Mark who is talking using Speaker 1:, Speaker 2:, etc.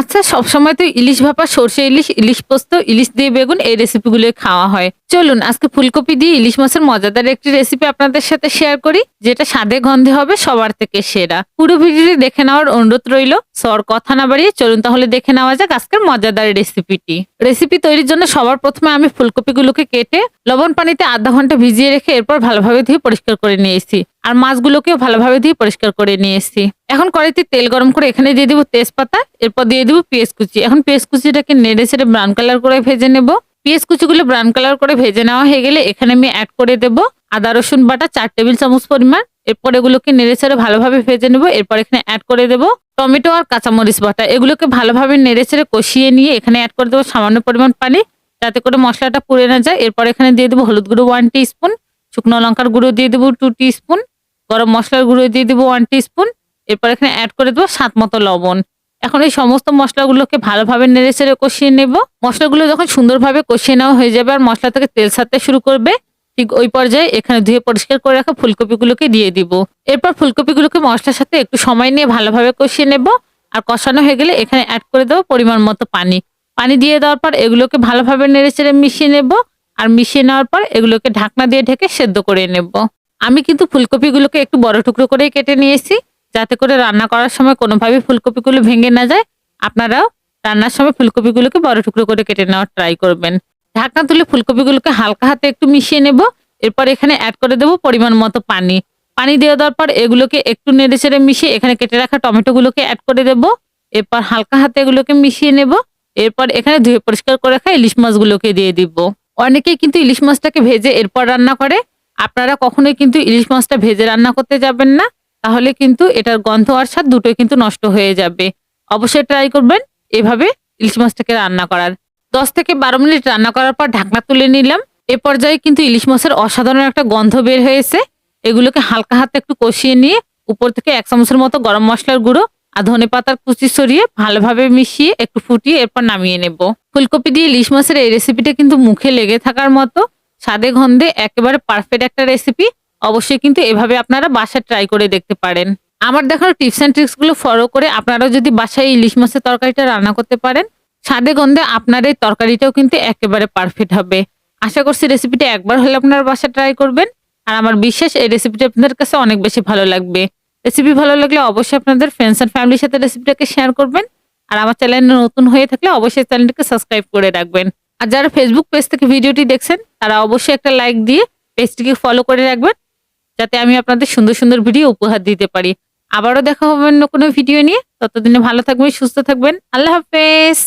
Speaker 1: আচ্ছা সবসময় তো ইলিশ ভাপা, সর্ষে ইলিশ ইলিশ পোস্ত, ইলিশ দিয়ে বেগুন, এই রেসিপিগুলো খাওয়া হয়। চলুন, আজকে ফুলকপি দিয়ে ইলিশ মাছের মজাদার একটি রেসিপি আপনাদের সাথে শেয়ার করি, যেটা স্বাদে গন্ধে হবে, সবার থেকে সেরা। পুরো ভিডিওটি দেখে নেওয়ার অনুরোধ রইল, সর কথা না বাড়িয়ে চলুন তাহলে দেখে নেওয়া যাক আজকের মজাদার রেসিপিটি রেসিপি তৈরির জন্য সবার প্রথমে আমি ফুলকপিগুলোকে কেটে লবণ পানিতে আধা ঘণ্টা ভিজিয়ে রেখে এরপর ভালোভাবে ধুয়ে পরিষ্কার করে নিয়েছি। আর মাছগুলোকেও ভালোভাবে দিয়ে পরিষ্কার করে নিয়েছি এখন কড়াইতে তেল গরম করে এখানে দিয়ে দেবো তেজপাতা, এরপর দিয়ে দেবো পেঁয়াজ কুচি। এখন পেঁয়াজ কুচিটাকে নেড়ে ছেড়ে ব্রাউন কালার করে ভেজে নেব। পেঁয়াজ কুচিগুলো ব্রাউন কালার করে ভেজে নেওয়া হয়ে গেলে এখানে আমি অ্যাড করে দেবো আদা, রসুন বাটা, চার টেবিল চামচ পরিমাণ। এরপর এগুলোকে নেড়ে ছেড়ে ভালোভাবে ভেজে নেব। এরপর এখানে অ্যাড করে দেব টমেটো আর কাঁচামরিচ বাটা। এগুলোকে ভালোভাবে নেড়ে ছেড়ে কষিয়ে নিয়ে এখানে অ্যাড করে দেবো সামান্য পরিমাণ পানি যাতে করে মশলাটা পুড়ে না যায়। এরপর এখানে দিয়ে দেবো হলুদ গুঁড়ো ওয়ান স্পুন শুকনো লঙ্কার গুঁড়ো দিয়ে দেবো টু স্পুন গরম মশলার গুঁড়ো দিয়ে দেবো ওয়ান স্পুন এরপর এখানে অ্যাড করে দেবো স্বাদ মতো লবণ। এখন এই সমস্ত মশলাগুলোকে ভালোভাবে নেড়ে চেড়ে কষিয়ে নেব। মশলাগুলো যখন সুন্দরভাবে কষিয়ে নেওয়া হয়ে যাবে আর মশলা থেকে তেল ছাড়তে শুরু করবে, ঠিক ওই পর্যায়ে এখানে ধুয়ে পরিষ্কার করে রাখা ফুলকপিগুলোকে দিয়ে দিব। এরপর ফুলকপিগুলোকে মশলার সাথে একটু সময় নিয়ে ভালোভাবে কষিয়ে নেব। আর কষানো হয়ে গেলে এখানে অ্যাড করে দেবো পরিমাণ মতো পানি। পানি দিয়ে দেওয়ার পর এগুলোকে ভালোভাবে নেড়ে চেড়ে মিশিয়ে নেব। আর মিশিয়ে নেওয়ার পর এগুলোকে ঢাকনা দিয়ে ঢেকে সেদ্ধ করে নেব। আমি কিন্তু ফুলকপিগুলোকে একটু বড় টুকরো করেই কেটে নিয়েছি, যাতে করে রান্না করার সময় কোনোভাবেই ফুলকপিগুলো ভেঙে না যায়। আপনারাও রান্নার সময় ফুলকপিগুলোকে বড় টুকরো করে কেটে নেওয়ার ট্রাই করবেন। ঢাকনা তুলে ফুলকপিগুলোকে হালকা হাতে একটু মিশিয়ে নেব, এরপর এখানে অ্যাড করে দেবো পরিমাণ মতো পানি। পানি দিয়ে দেওয়ার পর এগুলোকে একটু নেড়ে চেড়ে মিশিয়ে এখানে কেটে রাখা টমেটোগুলোকে অ্যাড করে দেব। এরপর হালকা হাতে এগুলোকে মিশিয়ে নেব। এরপর এখানে ধুয়ে পরিষ্কার করে রাখা ইলিশ মাছগুলোকে দিয়ে দিব। অনেকেই কিন্তু ইলিশ মাছটাকে ভেজে এরপর রান্না করে। আপনারা কখনোই কিন্তু ইলিশ মাছটা ভেজে রান্না করতে যাবেন না, তাহলে কিন্তু এটার গন্ধ আর স্বাদ দুটোই কিন্তু নষ্ট হয়ে যাবে। অবশ্যই ট্রাই করবেন এভাবে ইলিশ মাছটাকে রান্না করার। দশ থেকে বারো মিনিট রান্না করার পর ঢাকনা তুলে নিলাম। এ পর্যায়ে কিন্তু ইলিশ মাছের অসাধারণ একটা গন্ধ বের হয়েছে। এগুলোকে হালকা হাতে একটু কষিয়ে নিয়ে উপর থেকে এক চামচের মতো গরম মশলার গুঁড়ো, আর ধনে পাতার কুচি সরিয়ে ভালোভাবে মিশিয়ে একটু ফুটিয়ে এরপর নামিয়ে নেব। ফুলকপি দিয়ে ইলিশ মাছের এই রেসিপিটা কিন্তু মুখে লেগে থাকার মতো। স্বাদে গন্ধে একেবারে পারফেক্ট একটা রেসিপি অবশ্যই কিন্তু এভাবে আপনারা বাসায় ট্রাই করে দেখতে পারেন। আমার দেখানো টিপস অ্যান্ড ট্রিক্সগুলো ফলো করে আপনারাও যদি বাসায় ইলিশ মাছের তরকারিটা রান্না করতে পারেন, স্বাদে গন্ধে আপনার এই তরকারিটাও কিন্তু একেবারে পারফেক্ট হবে। আশা করছি রেসিপিটা একবার হলে আপনার বাসায় ট্রাই করবেন। আর আমার বিশ্বাস এই রেসিপিটা আপনাদের কাছে অনেক বেশি ভালো লাগবে। রেসিপি ভালো লাগলে অবশ্যই আপনাদের ফ্রেন্ডস অ্যান্ড ফ্যামিলির সাথে রেসিপিটাকে শেয়ার করবেন। আর আমার চ্যানেল নতুন হয়ে থাকলে অবশ্যই চ্যানেলটাকে সাবস্ক্রাইব করে রাখবেন। আর যারা ফেসবুক পেজ থেকে ভিডিওটি দেখছেন, তারা অবশ্যই একটা লাইক দিয়ে পেজটিকে ফলো করে রাখবেন, যাতে আমি আপনাদের সুন্দর সুন্দর ভিডিও উপহার দিতে পারি। আবারও দেখা হবে অন্য কোনো ভিডিও নিয়ে। ততদিনে ভালো থাকবেন, সুস্থ থাকবেন। আল্লাহ হাফেজ।